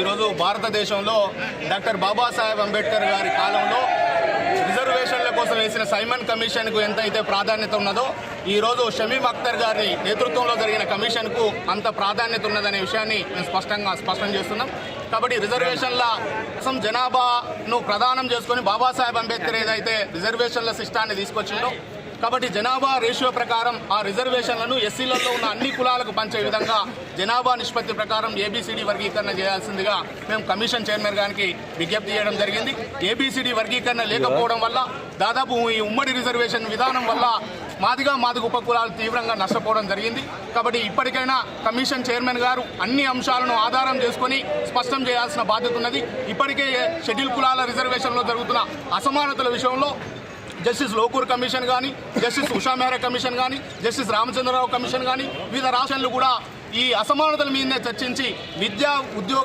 ఈరోజు భారతదేశంలో డాక్టర్ బాబాసాహెబ్ అంబేద్కర్ గారి కాలంలో రిజర్వేషన్ల కోసం వేసిన సైమన్ కమిషన్కు ఎంతైతే ప్రాధాన్యత ఉన్నదో ఈరోజు షమీమ్ అఖ్తర్ గారి నేతృత్వంలో జరిగిన కమిషన్కు అంత ప్రాధాన్యత ఉన్నదనే విషయాన్ని మేము స్పష్టంగా స్పష్టం చేస్తున్నాం. కాబట్టి రిజర్వేషన్ల కోసం జనాభాను ప్రదానం చేసుకొని బాబాసాహెబ్ అంబేద్కర్ ఏదైతే రిజర్వేషన్ల సిస్టాన్ని తీసుకొచ్చిందో కాబట్టి జనాభా రేషియో ప్రకారం ఆ రిజర్వేషన్లను ఎస్సీలలో ఉన్న అన్ని కులాలకు పంచే విధంగా జనాభా నిష్పత్తి ప్రకారం ఏబీసీడీ వర్గీకరణ చేయాల్సిందిగా మేము కమిషన్ చైర్మన్ గారికి విజ్ఞప్తి చేయడం జరిగింది. ఏబీసీడీ వర్గీకరణ లేకపోవడం వల్ల దాదాపు ఈ ఉమ్మడి రిజర్వేషన్ విధానం వల్ల మాదిగా మాదిగ ఉపకులాలు తీవ్రంగా నష్టపోవడం జరిగింది. కాబట్టి ఇప్పటికైనా కమిషన్ చైర్మన్ గారు అన్ని అంశాలను ఆధారం చేసుకొని స్పష్టం చేయాల్సిన బాధ్యత ఉన్నది. ఇప్పటికే షెడ్యూల్ కులాల రిజర్వేషన్లో జరుగుతున్న అసమానతల విషయంలో జస్టిస్ లోకూర్ కమిషన్ కానీ జస్టిస్ ఉషా మెహ్రా కమిషన్ కానీ జస్టిస్ రామచంద్రరావు కమిషన్ కానీ వివిధ రాష్ట్రాలు కూడా ఈ అసమానతల మీదనే చర్చించి విద్యా ఉద్యోగ